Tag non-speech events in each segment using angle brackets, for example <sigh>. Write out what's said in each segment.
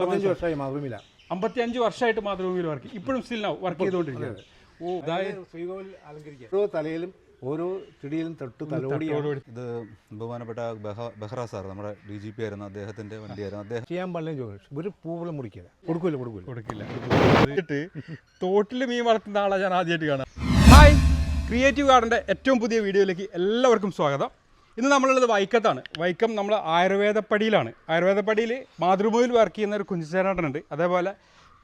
അമ്പത്തഞ്ച് വർഷമായി മാതൃഭൂമിയില. അമ്പത്തിയഞ്ച് വർഷമായിട്ട് മാതൃഭൂമിയിൽ വർക്ക് ഇപ്പോഴും സ്റ്റിൽ വർക്ക് ചെയ്തുകൊണ്ടിരിക്കുന്നത് ഓ അതായത് ശ്രീകോവിൽ അലങ്കരിക്കുക. ഓരോ തലയിലും ഓരോ ചെടിയിലും തൊട്ട് തലോടി ഇത് ബഹുമാനപ്പെട്ട ബെഹ്റ സാർ നമ്മുടെ ഡി ജി പി ആയിരുന്നു അദ്ദേഹത്തിന്റെ വണ്ടിയായിരുന്നു. അദ്ദേഹം ചെയ്യാൻ പാടില്ല ചോദിച്ചു. ഒരു പൂവളം മുറിക്കില്ല. കൊടുക്കില്ല കൊടുക്കില്ല കൊടുക്കില്ല. എന്നിട്ട് തോട്ടിൽ മീൻ വളർത്തുന്ന ആളെ ഞാൻ ആദ്യമായിട്ട് കാണാം ഹായ് ക്രിയേറ്റീവ് ഗാർഡന്റെ ഏറ്റവും പുതിയ വീഡിയോയിലേക്ക് എല്ലാവർക്കും സ്വാഗതം. ഇന്ന് നമ്മളുള്ളത് വൈക്കത്താണ്. വൈക്കം നമ്മൾ ആയുർവേദപ്പടിയിലാണ്. ആയുർവേദപ്പടിയിൽ മാതൃഭൂമിയിൽ വർക്ക് ചെയ്യുന്ന ഒരു കുഞ്ചേട്ടനുണ്ട് അതേപോലെ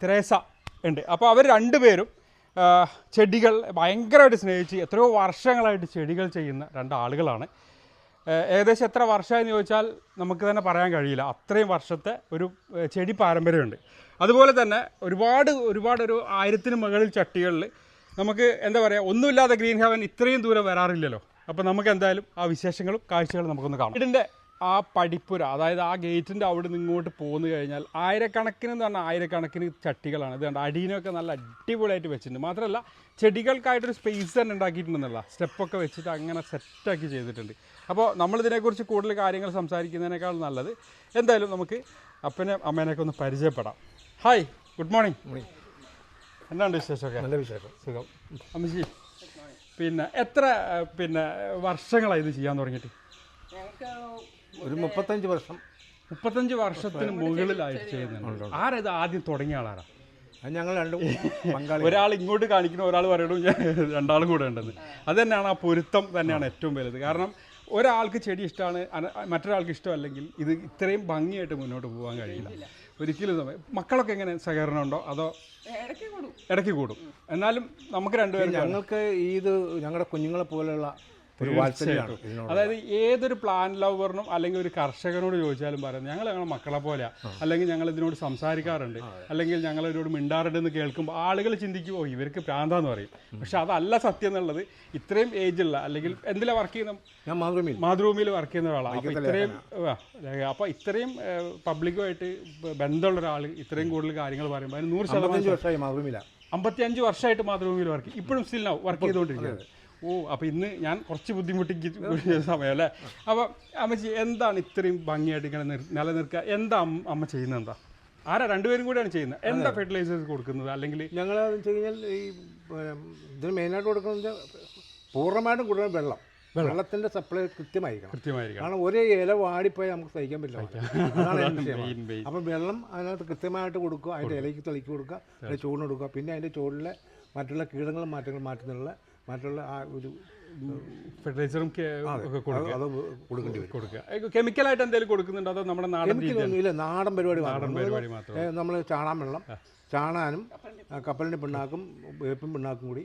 തെരേസ ഉണ്ട്. അപ്പോൾ അവർ രണ്ടുപേരും ചെടികൾ ഭയങ്കരമായിട്ട് സ്നേഹിച്ച് എത്രയോ വർഷങ്ങളായിട്ട് ചെടികൾ ചെയ്യുന്ന രണ്ടാളുകളാണ് ഏകദേശം എത്ര വർഷമായെന്ന് ചോദിച്ചാൽ നമുക്ക് തന്നെ പറയാൻ കഴിയില്ല. അത്രയും വർഷത്തെ ഒരു ചെടി പാരമ്പര്യമുണ്ട്. അതുപോലെ തന്നെ ഒരുപാട് ഒരുപാട് ഒരു ആയിരത്തിന് മുകളിൽ ചട്ടികളിൽ നമുക്ക് എന്താ പറയുക ഒന്നുമില്ലാതെ ഗ്രീൻ ഹെവൻ ഇത്രയും ദൂരം വരാറില്ലല്ലോ. അപ്പോൾ നമുക്ക് എന്തായാലും ആ വിശേഷങ്ങളും കാഴ്ചകളും നമുക്കൊന്ന് കാണാം. വീടിന്റെ ആ പടിപ്പുര അതായത് ആ ഗേറ്റിന്റെ അവിടെ നിന്ന് ഇങ്ങോട്ട് പോന്നു കഴിഞ്ഞാൽ ആയിരക്കണക്കിന് എന്ന് പറഞ്ഞാൽ ആയിരക്കണക്കിന് ചട്ടികളാണ്. ഇത് കണ്ട? അടീനൊക്കെ നല്ല അടിപൊളിയായിട്ട് വെച്ചിട്ടുണ്ട്. മാത്രമല്ല ചെടികൾക്കായിട്ടൊരു സ്പേസ് തന്നെ ഉണ്ടാക്കിയിട്ടുണ്ടെന്നല്ല. സ്റ്റെപ്പൊക്കെ വെച്ചിട്ട് അങ്ങനെ സെറ്റാക്കി ചെയ്തിട്ടുണ്ട്. അപ്പോൾ നമ്മളിതിനെക്കുറിച്ച് കൂടുതൽ കാര്യങ്ങൾ സംസാരിക്കുന്നതിനേക്കാൾ നല്ലത് എന്തായാലും നമുക്ക് അപ്പനെ അമ്മേനെയൊക്കെ ഒന്ന് പരിചയപ്പെടാം. ഹായ് ഗുഡ് മോർണിംഗ് എന്നാണ് വിശേഷമൊക്കെ? നല്ല വിശേഷം. സുഖം. അമ്മച്ചി പിന്നെ എത്ര പിന്നെ വർഷങ്ങളായി ഇത് ചെയ്യാൻ തുടങ്ങിയിട്ട്? ഒരു മുപ്പത്തഞ്ച് വർഷം. മുപ്പത്തഞ്ച് വർഷത്തിന് മുകളിലായിട്ട് ചെയ്യുന്നുണ്ട്. ആരാ ഇത് ആദ്യം തുടങ്ങിയ ആളാരാ? അത് ഞങ്ങൾ രണ്ടും പങ്കാളി ഒരാൾ ഇങ്ങോട്ട് കാണിക്കുന്നു ഒരാൾ പറയണു രണ്ടാളും കൂടെ ഉണ്ടെന്ന്. അത് തന്നെയാണ് ആ പൊരുത്തം തന്നെയാണ് ഏറ്റവും വലുത്. കാരണം ഒരാൾക്ക് ചെടി ഇഷ്ടമാണ് മറ്റൊരാൾക്ക് ഇഷ്ടമല്ലെങ്കിൽ ഇത് ഇത്രയും ഭംഗിയായിട്ട് മുന്നോട്ട് പോകാൻ കഴിയില്ല. ഒരിക്കലും സമയം മക്കളൊക്കെ എങ്ങനെ സഹകരണം ഉണ്ടോ അതോ ഇടയ്ക്ക് കൂടും. എന്നാലും നമുക്ക് രണ്ടുപേരും ഞങ്ങൾക്ക് ഈ ഇത് ഞങ്ങളുടെ കുഞ്ഞുങ്ങളെ പോലെയുള്ള ഒരു വാത്സല്യമാണ് അതായത് ഏതൊരു പ്ലാൻ ലവറിനും അല്ലെങ്കിൽ ഒരു കർഷകനോട് ചോദിച്ചാലും പറയുന്നത് ഞങ്ങൾ ഞങ്ങളുടെ മക്കളെ പോലെയാ. അല്ലെങ്കിൽ ഞങ്ങൾ ഇതിനോട് സംസാരിക്കാറുണ്ട്. അല്ലെങ്കിൽ ഞങ്ങൾ ഇതിനോട് മിണ്ടാറുണ്ട് എന്ന് കേൾക്കുമ്പോൾ ആളുകൾ ചിന്തിക്കുമോ ഇവർക്ക് പ്രാന്താന്ന് പറയും. പക്ഷെ അതല്ല സത്യം എന്നുള്ളത് ഇത്രയും ഏജുള്ള അല്ലെങ്കിൽ എന്തിലാ വർക്ക് ചെയ്യുന്ന? മാതൃഭൂമിയിൽ. വർക്ക് ചെയ്യുന്ന ഒരാളാണ് അപ്പോൾ ഇത്രയും അപ്പോൾ ഇത്രയും പബ്ലിക്കുമായിട്ട് ബന്ധമുള്ള ഒരാൾ ഇത്രയും കൂടുതൽ കാര്യങ്ങൾ പറയുമ്പോൾ അതിന് നൂറ് ശതമാനം അമ്പത്തിയഞ്ച് വർഷമായിട്ട് മാതൃഭൂമിയിൽ വർക്ക് ഇപ്പോഴും സ്റ്റിൽ വർക്ക് ചെയ്തുകൊണ്ടിരിക്കുന്നത് ഓ അപ്പോൾ ഇന്ന് ഞാൻ കുറച്ച് ബുദ്ധിമുട്ടിക്ക് സമയം അല്ലേ അപ്പോൾ അമ്മച്ചി എന്താണ് ഇത്രയും ഭംഗിയായിട്ട് ഇങ്ങനെ നിലനിർക്കുക നിലനിർത്തുക? എന്താ അമ്മ ചെയ്യുന്നത് എന്താ? ആരാ രണ്ടുപേരും കൂടിയാണ് ചെയ്യുന്നത്? എന്താ ഫെർട്ടിലൈസേഴ്സ് കൊടുക്കുന്നത്? അല്ലെങ്കിൽ ഞങ്ങൾ വെച്ച് കഴിഞ്ഞാൽ ഈ ഇതിന് മെയിനായിട്ട് കൊടുക്കുന്നത് പൂർണമായിട്ടും കൂടുതൽ വെള്ളം. വെള്ളത്തിന്റെ സപ്ലൈ കൃത്യമായിരിക്കണം. കൃത്യമായിരിക്കണം. കാരണം ഒരേ ഇല വാടിപ്പോയാൽ നമുക്ക് സഹിക്കാൻ പറ്റില്ല. അതാണ് വിഷയം അപ്പം വെള്ളം അതിനകത്ത് കൃത്യമായിട്ട് കൊടുക്കുക അതിന്റെ ഇലയ്ക്ക് തെളിക്ക് കൊടുക്കുക അതിന്റെ ചൂടിന് കൊടുക്കുക. പിന്നെ അതിന്റെ ചൂടിലെ മറ്റുള്ള കീടങ്ങളും മാറ്റങ്ങൾ മാറ്റുന്നുള്ള മറ്റുള്ള ആ ഒരു ഫെർട്ടിലൈസറും അത്. കൊടുക്കേണ്ടി വരും. കൊടുക്കുക. കെമിക്കലായിട്ട് എന്തെങ്കിലും കൊടുക്കുന്നുണ്ടോ? അതോ നമ്മുടെ നാടൻ ഇല്ല നാടൻ പരിപാടി നാടൻ പരിപാടി മാത്രം. നമ്മൾ ചാണാൻ വെള്ളം ചാണാനും കപ്പലിന്റെ പിണ്ണാക്കും വേപ്പും പിണ്ണാക്കും കൂടി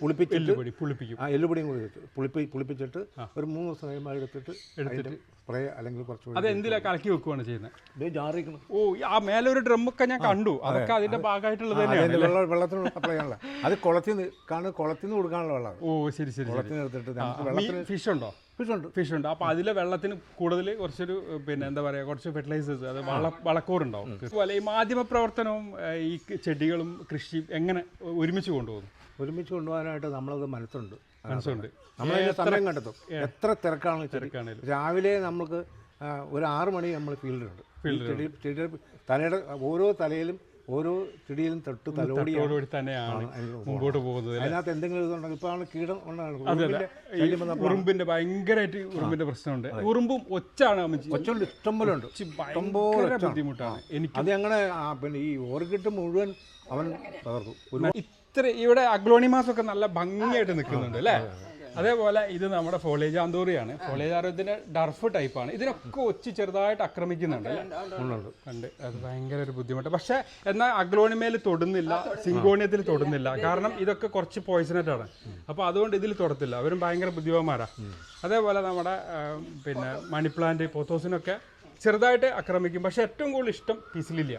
പുളിപ്പിച്ചിട്ട് എല്ലുപൊടി പുളിപ്പിക്കും. ആ എല്ലുപൊടിയും കൂടി എടുത്ത് പുളിപ്പി പുളിപ്പിച്ചിട്ട് ഒരു മൂന്ന് ദിവസം കഴിയുമ്പോൾ എടുത്തിട്ട് അതിന്റെ സ്പ്രേ അല്ലെങ്കിൽ കുറച്ച് അത് എന്തിലാ കലക്കി വെക്കുവാണ് ചെയ്യുന്നത്? ഇത് ജാറിക്കണം ഓ ആ മേലെ ഒരു ഡ്രമ്മൊക്കെ ഞാൻ കണ്ടു. അതൊക്കെ അതിന്റെ ഭാഗമായിട്ടുള്ളത് തന്നെയാണ് വെള്ളത്തിനുള്ള സപ്ലൈ ആണല്ലോ. അത് കുളത്തിൽ നിന്ന് കാരണം കുളത്തിൽ നിന്ന് കൊടുക്കാനുള്ള വെള്ളം ഓ ശരി ശരി ശരി. കുളത്തിൽ നിന്ന് എടുത്തിട്ട് ഫിഷ് ഉണ്ടോ? ഫിഷുണ്ട് ഫിഷുണ്ട് ഉണ്ട്. അപ്പൊ അതിലെ വെള്ളത്തിന് കൂടുതൽ കുറച്ചൊരു പിന്നെ എന്താ പറയാ കുറച്ച് ഫെർട്ടിലൈസേഴ്സ് അത് വള വളക്കൂറുണ്ടാവും. അതുപോലെ ഈ മാധ്യമ പ്രവർത്തനവും ഈ ചെടികളും കൃഷി എങ്ങനെ ഒരുമിച്ച് കൊണ്ടുപോകും ഒരുമിച്ച് കൊണ്ടുപോകാനായിട്ട് നമ്മളത് മനസ്സുണ്ട്. മനസ്സുണ്ട്. നമ്മൾ സമയം കണ്ടെത്തും. എത്ര തിരക്കാണ് ചെടി രാവിലെ നമുക്ക് ഒരു ആറ് മണി നമ്മൾ ഫീൽഡിലുണ്ട്. ഫീൽഡ് ചെടി ചെടിയുടെ തലയുടെ ഓരോ തലയിലും ഓരോ ചെടിയിലും തൊട്ട് തലോടി തന്നെയാണ് മുമ്പോട്ട് പോകുന്നത് അതിനകത്ത് എന്തെങ്കിലും ഇതുണ്ടെങ്കിൽ ഇപ്പോൾ ആണ് കീടം ഈ ഉറുമ്പിന്റെ ഭയങ്കരമായിട്ട് ഉറുമ്പിന്റെ പ്രശ്നമുണ്ട്. ഉറുമ്പും ഒച്ചാണ് ഒച്ചുണ്ട് ഇഷ്ടം പോലെ ഉണ്ട്. ഭയങ്കര ബുദ്ധിമുട്ടാണ്. എനിക്ക് അത് ഞങ്ങളുടെ പിന്നെ ഈ ഓർക്കിട്ട് മുഴുവൻ അവൻ തകർത്തു. ഇത്ര ഇവിടെ അഗ്ലോണിമാസൊക്കെ നല്ല ഭംഗിയായിട്ട് നിൽക്കുന്നുണ്ട് അല്ലേ? അതേപോലെ ഇത് നമ്മുടെ ഫോളേജ് ആന്തൂറിയാണ്. ഫോളേജ് ആരോഗ്യത്തിന്റെ ഡർഫ് ടൈപ്പാണ് ഇതിനൊക്കെ ഒച്ചി ചെറുതായിട്ട് ആക്രമിക്കുന്നുണ്ട് കണ്ട്. അത് ഭയങ്കര ഒരു ബുദ്ധിമുട്ട്. പക്ഷേ എന്നാൽ അഗ്ലോണിമയിൽ തൊടുന്നില്ല സിങ്കോണിയത്തിൽ തൊടുന്നില്ല. കാരണം ഇതൊക്കെ കുറച്ച് പോയിസണറ്റ് ആണ്. അപ്പോൾ അതുകൊണ്ട് ഇതിൽ തൊടത്തില്ല. അവരും ഭയങ്കര ബുദ്ധിമാന്മാരാ. അതേപോലെ നമ്മുടെ പിന്നെ മണി പ്ലാന്റ് പോത്തോസിനൊക്കെ ചെറുതായിട്ട് ആക്രമിക്കും. പക്ഷെ ഏറ്റവും കൂടുതൽ ഇഷ്ടം പിസിലില്ല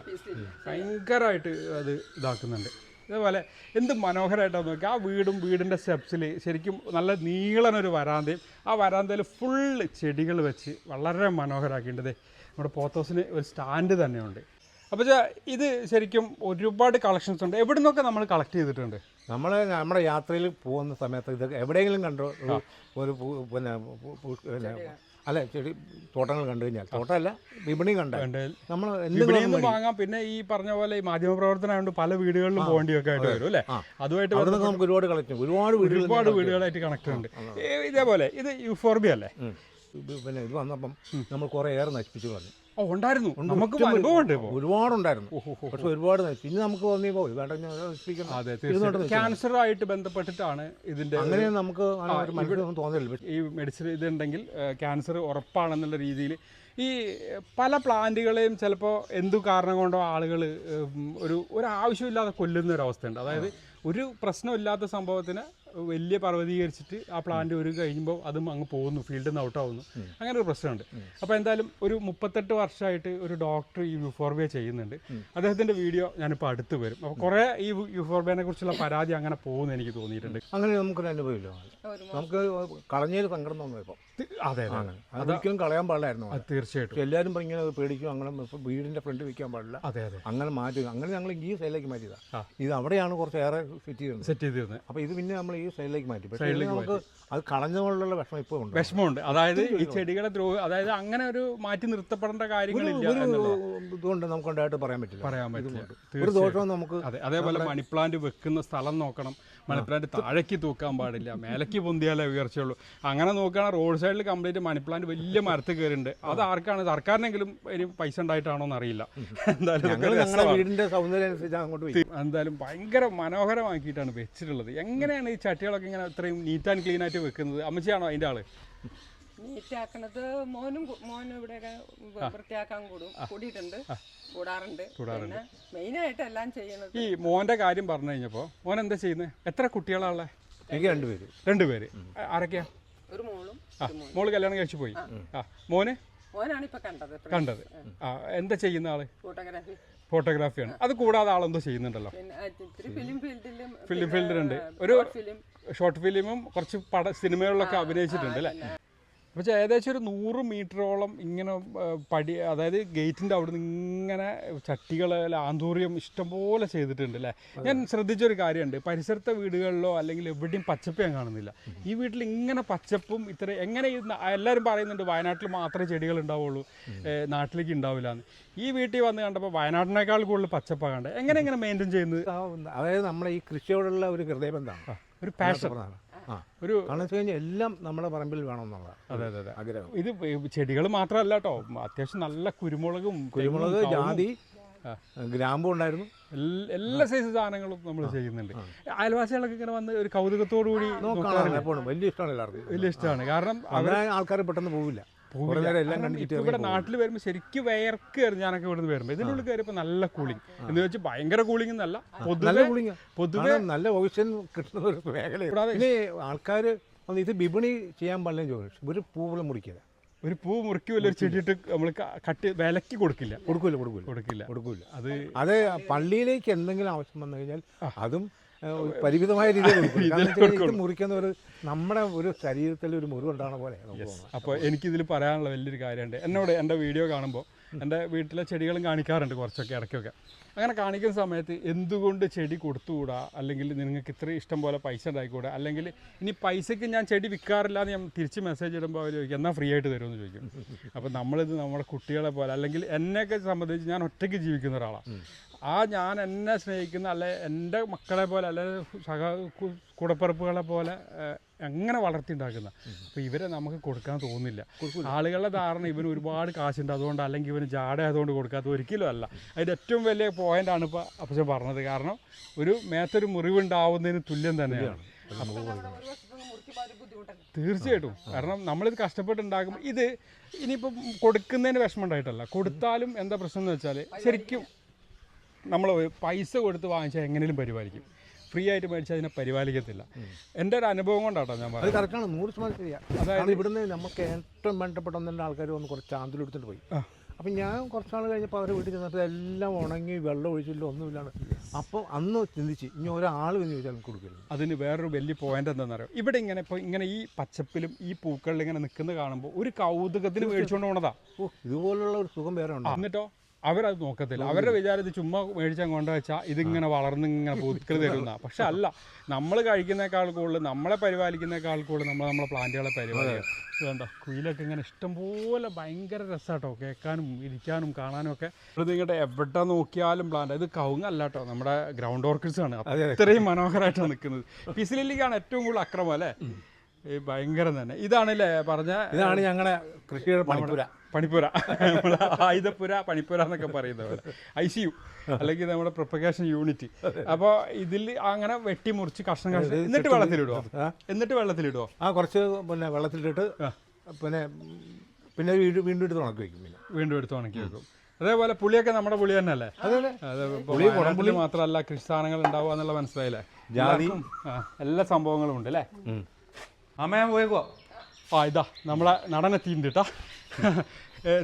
ഭയങ്കരമായിട്ട് അത് ഇതാക്കുന്നുണ്ട്. അതേപോലെ എന്ത് മനോഹരമായിട്ടാണ് നോക്കുക ആ വീടും വീടിന്റെ സ്റ്റെപ്സിൽ ശരിക്കും നല്ല നീളനൊരു വരാന്തയും ആ വരാന്തയിൽ ഫുള്ള് ചെടികൾ വെച്ച് വളരെ മനോഹരമാക്കിയിട്ടുണ്ട് നമ്മുടെ പോത്തോസിന് ഒരു സ്റ്റാൻഡ് തന്നെയുണ്ട്. അപ്പോൾ ഇത് ശരിക്കും ഒരുപാട് കളക്ഷൻസ് ഉണ്ട്. എവിടെ നിന്നൊക്കെ നമ്മൾ കളക്ട് ചെയ്തിട്ടുണ്ട്? നമ്മൾ നമ്മുടെ യാത്രയിൽ പോകുന്ന സമയത്ത് ഇത് എവിടെയെങ്കിലും കണ്ടോ ഒരു പിന്നെ അല്ല ചെടി തോട്ടങ്ങൾ കണ്ടു കഴിഞ്ഞാൽ. തോട്ടമല്ല വിപണി കണ്ട നമ്മൾ വിപണിയിൽ വാങ്ങാം. പിന്നെ ഈ പറഞ്ഞ പോലെ ഈ മാധ്യമ പ്രവർത്തനമായതുകൊണ്ട് പല വീടുകളിലും പോകേണ്ടിയൊക്കെ ആയിട്ട് വരും അല്ലേ. അതുമായിട്ട് നമുക്ക് ഒരുപാട് കളക്ട് ഒരുപാട് ഒരുപാട് വീടുകളായിട്ട് കണക്ട് ഉണ്ട്. ഇതേപോലെ ഇത് യുഫോർബി അല്ലേ? പിന്നെ ഇത് വന്നപ്പം നമ്മൾ കുറേ ഏറെ നശിപ്പിച്ചു പറഞ്ഞു ഓ ഉണ്ടായിരുന്നു. നമുക്ക് ഒരുപാടുണ്ടായിരുന്നു. പക്ഷെ ഒരുപാട് പിന്നെ നമുക്ക് പോയി. വേണ്ട ക്യാൻസർ ഇരുന്നോട്ട് ബന്ധപ്പെട്ടിട്ടാണ് ഇതിന്റെ അങ്ങനെ നമുക്ക് തോന്നില്ല ഈ മെഡിസിൻ ഇതുണ്ടെങ്കിൽ ക്യാൻസർ ഉറപ്പാണെന്നുള്ള രീതിയിൽ ഈ പല പ്ലാന്റുകളെയും ചിലപ്പോൾ എന്തു കാരണം കൊണ്ടോ ആളുകൾ ഒരു ഒരു ആവശ്യമില്ലാതെ കൊല്ലുന്ന ഒരു അവസ്ഥയുണ്ട്. അതായത് ഒരു പ്രശ്നമില്ലാത്ത സംഭവത്തിന് വലിയ പർവതീകരിച്ചിട്ട് ആ പ്ലാന്റ് ഒരു കഴിയുമ്പോൾ അതും അങ്ങ് പോകുന്നു ഫീൽഡിൽ നിന്ന് ഔട്ടാവുന്നു അങ്ങനെ ഒരു പ്രശ്നമുണ്ട്. അപ്പോൾ എന്തായാലും ഒരു മുപ്പത്തെട്ട് വർഷമായിട്ട് ഒരു ഡോക്ടർ ഈ യുഫോർബിയ ചെയ്യുന്നുണ്ട്. അദ്ദേഹത്തിന്റെ വീഡിയോ ഞാനിപ്പോൾ അടുത്ത് വരും. അപ്പോൾ കുറേ ഈ യുഫോർബിയനെ കുറിച്ചുള്ള പരാതി അങ്ങനെ പോകുന്നു എനിക്ക് തോന്നിയിട്ടുണ്ട്. അങ്ങനെ നമുക്കൊരു അനുഭവമില്ല നമുക്ക് കളഞ്ഞതിൽ സങ്കടം തോന്നുന്നു അതെ അതൊരിക്കലും കളയാൻ പാടില്ലായിരുന്നു. അത് തീർച്ചയായിട്ടും. എല്ലാവരും ഇങ്ങനെ പേടിക്കും അങ്ങനെ വീടിന്റെ ഫ്രണ്ട് വെക്കാൻ പാടില്ല. അതെ അതെ. അങ്ങനെ മാറ്റി അങ്ങനെ ഞങ്ങൾ ഈ സൈഡിലേക്ക് മാറ്റിയതാണ് ഇത് അവിടെയാണ് കുറച്ച് ഏറെ ചെയ്തിരുന്നത് സെറ്റ് ചെയ്തിരുന്നത് അപ്പോൾ ഇത് പിന്നെ നമ്മൾ ഈ സൈഡിലേക്ക് മാറ്റി. പക്ഷേ ഇത് നമുക്ക് അത് കളഞ്ഞുകൊണ്ടുള്ള വിഷമം ഇപ്പോൾ ഉണ്ട്. വിഷമമുണ്ട്. അതായത് ഈ ചെടികളെ ദ്രോഹ അതായത് അങ്ങനെ ഒരു മാറ്റി നിർത്തപ്പെടേണ്ട കാര്യങ്ങളില്ല ഇതുകൊണ്ട് നമുക്ക് ഉണ്ടായിട്ട് പറയാൻ പറ്റില്ല. പറയാൻ പറ്റില്ല. ഒരു. ദോഷവും നമുക്ക് അതെ അതേപോലെ മണിപ്ലാന്റ് വെക്കുന്ന സ്ഥലം നോക്കണം. മണി പ്ലാന്റ് താഴേക്ക് തൂക്കാൻ പാടില്ല. മേലേക്ക് പൊന്തിയാലേ ഉയർച്ചയുള്ളൂ. അങ്ങനെ നോക്കുകയാണെങ്കിൽ റോഡ് സൈഡിൽ കംപ്ലീറ്റ് മണിപ്ലാന്റ് വലിയ മരത്തിൽ കയറിണ്ട് അത് ആർക്കാണ് സർക്കാരിനെങ്കിലും ഇനി പൈസ ഉണ്ടായിട്ടാണോ എന്ന് അറിയില്ല. എന്തായാലും ഞങ്ങളുടെ സൗന്ദര്യം അനുസരിച്ച് അങ്ങോട്ട് എന്തായാലും ഭയങ്കര മനോഹരമാക്കിയിട്ടാണ് വെച്ചിട്ടുള്ളത്. എങ്ങനെയാണ് ഈ ചട്ടികളൊക്കെ ഇങ്ങനെ ഇത്രയും നീറ്റ് ആൻഡ് ക്ലീൻ ആയിട്ട് വെക്കുന്നത്? അമ്മച്ചിയാണോ അതിന്റെ ആൾ? നീറ്റാക്കണത് മോനും മോനും ഇവിടെ വൃത്തിയാക്കാൻ കൂടും. കൂടിയിട്ടുണ്ട്. കൂടാറുണ്ട്. പിന്നെ മെയിനായിട്ട് എല്ലാം ചെയ്യണത് ഈ മോന്റെ കാര്യം പറഞ്ഞു കഴിഞ്ഞപ്പോ മോൻ എന്താ ചെയ്യുന്നത് എത്ര കുട്ടികളാണുള്ളത് എനിക്ക് രണ്ടുപേര്. രണ്ടുപേര് ആരൊക്കെയാ? ഒരു മോളും ആ മോൾ കല്യാണം കഴിച്ചു പോയി. ആ. മോന്? മോനാണ് ഇപ്പൊ കണ്ടത് കണ്ടത്. ആ. എന്താ ചെയ്യുന്ന ആൾ? ഫോട്ടോഗ്രാഫി. ഫോട്ടോഗ്രാഫിയാണ്. അത് കൂടാതെ ആളെന്തോ ചെയ്യുന്നുണ്ടല്ലോ. പിന്നെ ഫിലിം ഫീൽഡിലും ഫിലിം ഫീൽഡിലുണ്ട് ഒരു ഷോർട്ട് ഫിലിമും കുറച്ച് പട സിനിമകളിലൊക്കെ അഭിനയിച്ചിട്ടുണ്ട് അല്ലേ? പക്ഷേ ഏകദേശം ഒരു നൂറ് മീറ്ററോളം ഇങ്ങനെ പടി അതായത് ഗേറ്റിന്റെ അവിടെ നിന്ന് ഇങ്ങനെ ചട്ടികൾ ആന്തൂറിയം ഇഷ്ടംപോലെ ചെയ്തിട്ടുണ്ട് അല്ലേ? ഞാൻ ശ്രദ്ധിച്ചൊരു കാര്യമുണ്ട്. പരിസരത്തെ വീടുകളിലോ അല്ലെങ്കിൽ എവിടെയും പച്ചപ്പ് ഞാൻ കാണുന്നില്ല. ഈ വീട്ടിൽ ഇങ്ങനെ പച്ചപ്പും ഇത്ര എങ്ങനെ എല്ലാവരും പറയുന്നുണ്ട് വയനാട്ടിൽ മാത്രമേ ചെടികൾ ഉണ്ടാവുള്ളൂ നാട്ടിലേക്ക് ഉണ്ടാവില്ല എന്ന്. ഈ വീട്ടിൽ വന്ന് കണ്ടപ്പോൾ വയനാട്ടിനേക്കാൾ കൂടുതൽ പച്ചപ്പാണ് കണ്ടത്. എങ്ങനെ എങ്ങനെ മെയിന്റെയിൻ ചെയ്യുന്നത്? അതായത് നമ്മളെ ഈ കൃഷിയോടുള്ള ഒരു ഹൃദയബന്ധമാണ്. ഒരു പാഷൻ ഒരു കഴിഞ്ഞാൽ എല്ലാം നമ്മുടെ പറമ്പിൽ വേണമെന്നുള്ള അതെ അതെ അതെ. ആഗ്രഹം. ഇത് ചെടികൾ മാത്രമല്ല കേട്ടോ അത്യാവശ്യം നല്ല കുരുമുളകും കുരുമുളക് ജാതി ഗ്രാമ്പും ഉണ്ടായിരുന്നു. എല്ലാ സൈസ് സാധനങ്ങളും നമ്മൾ ചെയ്യുന്നുണ്ട്. അയൽവാസികളൊക്കെ ഇങ്ങനെ വന്ന് ഒരു കൗതുകത്തോടു കൂടി നോക്കാറുണ്ട് എപ്പോഴും വലിയ ഇഷ്ടമാണ് എല്ലാവർക്കും. വലിയ ഇഷ്ടമാണ്. കാരണം ആൾക്കാർ പെട്ടെന്ന് പോവില്ല. ഇവിടെ നാട്ടിൽ വരുമ്പോൾ ശരിക്കും വയർക്കായിരുന്നു ഞാനൊക്കെ ഇവിടുന്ന് വരുമ്പോൾ ഇതിനുള്ളിൽ കയറിയപ്പോൾ നല്ല കൂളിംഗ് എന്ന് വെച്ചാൽ ഭയങ്കര കൂളിംഗ് എന്നല്ല നല്ല പൊതുവെ പൊതുവെ നല്ല ഓക്സിജൻ കിട്ടുന്ന ഒരു മേഖല കൂടാതെ ആൾക്കാർ ഇത് വിപണി ചെയ്യാൻ പാടില്ലെന്ന് ചോദിച്ചു. ഒരു പൂ പോലും മുറിക്കില്ല. ഒരു പൂ മുറിക്കില്ല ഒരു ചെടിയിട്ട് നമ്മൾ കട്ട് വിലക്ക് കൊടുക്കില്ല. കൊടുക്കില്ല കൊടുക്കൂല. കൊടുക്കില്ല. കൊടുക്കൂല. അത് അത് പള്ളിയിലേക്ക് എന്തെങ്കിലും ആവശ്യം വന്നു കഴിഞ്ഞാൽ അതും പരിമിതമായ രീതിയിൽ <laughs> മുറിക്കുന്ന ഒരു നമ്മുടെ ഒരു ശരീരത്തിൽ ഒരു മുറിവുണ്ടാകുന്ന പോലെ അപ്പോൾ എനിക്കിതിൽ പറയാനുള്ള വലിയൊരു കാര്യമുണ്ട്. എന്നോട് എന്റെ വീഡിയോ കാണുമ്പോൾ എന്റെ വീട്ടിലെ ചെടികളും കാണിക്കാറുണ്ട് കുറച്ചൊക്കെ ഇടയ്ക്കൊക്കെ. അങ്ങനെ കാണിക്കുന്ന സമയത്ത് എന്തുകൊണ്ട് ചെടി കൊടുത്തുകൂടാ? അല്ലെങ്കിൽ നിങ്ങൾക്ക് ഇത്ര ഇഷ്ടം പോലെ പൈസ ഉണ്ടായിക്കൂടാ? അല്ലെങ്കിൽ ഇനി പൈസയ്ക്ക് ഞാൻ ചെടി വിൽക്കാറില്ല എന്ന് ഞാൻ തിരിച്ച് മെസ്സേജ് ഇടുമ്പോൾ അവർ ചോദിക്കും എന്നാൽ ഫ്രീ ആയിട്ട് തരുമെന്ന് ചോദിക്കും. <laughs> അപ്പോൾ നമ്മളിത് നമ്മുടെ കുട്ടികളെ പോലെ അല്ലെങ്കിൽ എന്നെയൊക്കെ സംബന്ധിച്ച് ഞാൻ ഒറ്റയ്ക്ക് ജീവിക്കുന്ന ഒരാളാണ് ആ ഞാൻ എന്നെ സ്നേഹിക്കുന്ന അല്ലെ എന്റെ മക്കളെ പോലെ അല്ലെ സഹ കൂടപ്പറപ്പുകളെ പോലെ എങ്ങനെ അങ്ങനെ വളർത്തിണ്ടാക്കുന്ന അപ്പോൾ ഇവരെ നമുക്ക് കൊടുക്കാൻ തോന്നില്ല ആളുകളുടെ ധാരണ ഇവന് ഒരുപാട് കാശുണ്ട്. അതുകൊണ്ട് അല്ലെങ്കിൽ ഇവന് ജാട ആയതുകൊണ്ട് കൊടുക്കാത്ത ഒരിക്കലും അല്ല. അതിന്റെ ഏറ്റവും വലിയ പോയിന്റാണ് ഇപ്പോൾ അപ്പച്ചൻ പറഞ്ഞത്. കാരണം ഒരു മേത്തൊരു മുറിവുണ്ടാവുന്നതിന് തുല്യം തന്നെയാണ്. തീർച്ചയായിട്ടും. കാരണം നമ്മളിത് കഷ്ടപ്പെട്ടുണ്ടാക്കും ഇത് ഇനിയിപ്പം കൊടുക്കുന്നതിന് വിഷമം ഉണ്ടായിട്ടല്ല. കൊടുത്താലും എന്താ പ്രശ്നം എന്ന് വെച്ചാൽ ശരിക്കും നമ്മൾ പൈസ കൊടുത്ത് വാങ്ങിച്ചാൽ എങ്ങനെയും പരിപാലിക്കും. ഫ്രീ ആയിട്ട് മേടിച്ചാൽ അതിനെ പരിപാലിക്കത്തില്ല. എന്റെ ഒരു അനുഭവം കൊണ്ടാട്ടോ ഞാൻ പറഞ്ഞത്. കറക്റ്റാണ് നൂറ് ശതമാനം ശരിയാ. അതായത് ഇവിടുന്ന് നമുക്ക് ഏറ്റവും ബന്ധപ്പെട്ട ഒന്നെ ആൾക്കാർ വന്ന് കുറച്ച് ചാന്തിൽ എടുത്തിട്ട് പോയി. അപ്പം ഞാൻ കുറച്ച് നാൾ കഴിഞ്ഞപ്പോൾ അവരെ വീട്ടിൽ ചെന്നപ്പോൾ എല്ലാം ഉണങ്ങി വെള്ളം ഒഴിച്ചില്ല ഒന്നുമില്ലാണ് അപ്പോൾ അന്ന് ചിന്തിച്ച് ഇനി ഒരാൾ വന്ന് ചോദിച്ചാൽ കൊടുക്കില്ല. അതിന് വേറൊരു വലിയ പോയിന്റ് എന്താണെന്നറിയോ ഇവിടെ ഇങ്ങനെ ഇപ്പോൾ ഇങ്ങനെ ഈ പച്ചപ്പിലും ഈ പൂക്കളിൽ ഇങ്ങനെ നിൽക്കുന്നത് കാണുമ്പോൾ ഒരു കൗതുകത്തിന് മേടിച്ചുകൊണ്ട് പോണതാ. ഓ ഇതുപോലുള്ള ഒരു സുഖം വേറെ ഉണ്ടോ? എന്നിട്ടോ? അവരത് നോക്കത്തില്ല. അവരുടെ വിചാരം ഇത് ചുമ്മാ മേടിച്ചാൽ കൊണ്ടുവച്ചാൽ ഇതിങ്ങനെ വളർന്ന് ഇങ്ങനെ പുതുക്കൽ തരുന്ന. പക്ഷെ അല്ല നമ്മൾ കഴിക്കുന്നേക്കാൾ കൂടുതൽ നമ്മളെ പരിപാലിക്കുന്നേക്കാൾ കൂടുതൽ നമ്മൾ നമ്മളെ പ്ലാന്റുകളെ പരിപാലിക്കുക വേണ്ട കുയിലൊക്കെ ഇങ്ങനെ ഇഷ്ടംപോലെ ഭയങ്കര രസമാട്ടോ കേൾക്കാനും ഇരിക്കാനും കാണാനും ഒക്കെ. ഇത് ഇങ്ങോട്ട് എവിടെ നോക്കിയാലും പ്ലാന്റ് ഇത് കവുങ്ങല്ല കേട്ടോ നമ്മുടെ ഗ്രൗണ്ട് ഓർക്കിഡ്സ് ആണ്. ഇത്രയും മനോഹരമായിട്ടാണ് നിൽക്കുന്നത്. പിസിലിക്കാണ് ഏറ്റവും കൂടുതൽ അക്രമം അല്ലേ? ഈ ഭയങ്കരം തന്നെ. ഇതാണല്ലേ പറഞ്ഞ ഇതാണ് ഞങ്ങളുടെ കൃഷിയുടെ പണിപ്പുര. പണിപ്പുര. നമ്മുടെ ആയുധപ്പുര പണിപ്പുര എന്നൊക്കെ പറയുന്നത് ഐ സി യു അല്ലെങ്കിൽ നമ്മുടെ പ്രൊപ്പഗേഷൻ യൂണിറ്റ്. അപ്പോൾ ഇതിൽ അങ്ങനെ വെട്ടി മുറിച്ച് കഷ്ണം കഷ്ണം എന്നിട്ട് വെള്ളത്തിലിടുവോ? എന്നിട്ട് വെള്ളത്തിലിടുവോ? ആ കുറച്ച് പിന്നെ വെള്ളത്തിലിട്ട് പിന്നെ പിന്നെ വീണ്ടും വീണ്ടും എടുത്ത് ഉണക്കി വെക്കും പിന്നെ. വീണ്ടും എടുത്ത് ഉണക്കി വെക്കും. അതേപോലെ പുളിയൊക്കെ നമ്മുടെ പുളി തന്നെ അല്ലേ പുളി പുളി. മാത്രമല്ല കൃഷി സാധനങ്ങൾ ഉണ്ടാവുക എന്നുള്ള മനസ്സിലായില്ലേ? ജാതി. എല്ലാ സംഭവങ്ങളും ഉണ്ട് അല്ലേ? അമ്മ ഞാൻ പോയേക്കുവാ. ആ ഇതാ നമ്മളെ നടനെത്തിയിട്ടുണ്ട് കേട്ടാ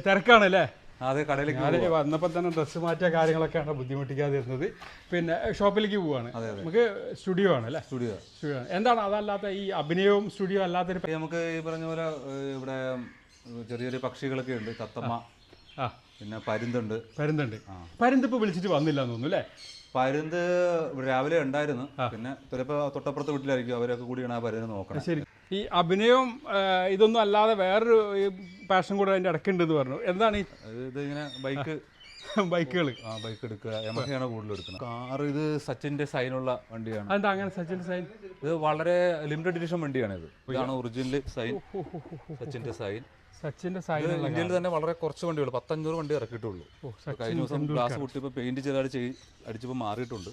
തിരക്കാണല്ലേ? തിരക്കാണ് അതെ കടയിലേക്ക് അതെ വന്നപ്പോൾ തന്നെ ഡ്രസ്സ് മാറ്റിയ കാര്യങ്ങളൊക്കെയാണ് ബുദ്ധിമുട്ടിക്കാതിരുന്നത്. പിന്നെ ഷോപ്പിലേക്ക് പോവാണ്. നമുക്ക് സ്റ്റുഡിയോ ആണ് അല്ലേ? സ്റ്റുഡിയോ. സ്റ്റുഡിയോ എന്താണ് അതല്ലാത്ത ഈ അഭിനയവും സ്റ്റുഡിയോ അല്ലാത്തൊരു നമുക്ക് ഈ പറഞ്ഞ പോലെ ഇവിടെ ചെറിയ ചെറിയ പക്ഷികളൊക്കെ ഉണ്ട്. തത്തമ്മ ആ പിന്നെ പരുന്തുണ്ട്. പരുന്തുണ്ട്. പരുന്ത് ഇപ്പോൾ വിളിച്ചിട്ട് വന്നില്ല എന്ന് തോന്നുന്നു അല്ലേ? പരുന്ത് രാവിലെ ഉണ്ടായിരുന്നു. പിന്നെ ചിലപ്പോൾ തൊട്ടപ്പുറത്ത് വീട്ടിലായിരിക്കും. അവരൊക്കെ കൂടിയാണ് ആ പരുന്ത് നോക്കണം. ശരി. ഈ അഭിനയവും ആ, ഇതൊന്നും അല്ലാതെ വേറൊരു പാഷൻ കൂടെ അതിന്റെ ഇടയ്ക്കുണ്ടെന്ന് പറഞ്ഞു. എന്താണ് ഈ ഇതിങ്ങനെ ഇത് ബൈക്ക് ബൈക്കുകൾ ആ ബൈക്ക് എടുക്കുക. യമഹയാണ് കൂടുതൽ എടുക്കുന്നത്. കാർ ഇത് സച്ചിന്റെ സൈനുള്ള വണ്ടിയാണ്. എന്താ അങ്ങനെ സച്ചിന്റെ സൈൻ? ഇത് വളരെ ലിമിറ്റഡ് എഡിഷൻ വണ്ടിയാണ് ഇത് ഇതാണ് ഒറിജിനൽ സൈൻ. സച്ചിന്റെ സൈൻ. സച്ചിന്റെ സൈൻ ഇന്ത്യയിൽ തന്നെ വളരെ കുറച്ച് വണ്ടികൾ പത്തഞ്ഞൂറ് വണ്ടി ഇറക്കിയിട്ടുള്ളൂ. കഴിഞ്ഞ ദിവസം ഗ്ലാസ് പൊട്ടിയപ്പോൾ പെയിന്റ് ചെയ്താൽ അടിച്ചപ്പോൾ മാറിയിട്ടുണ്ട്.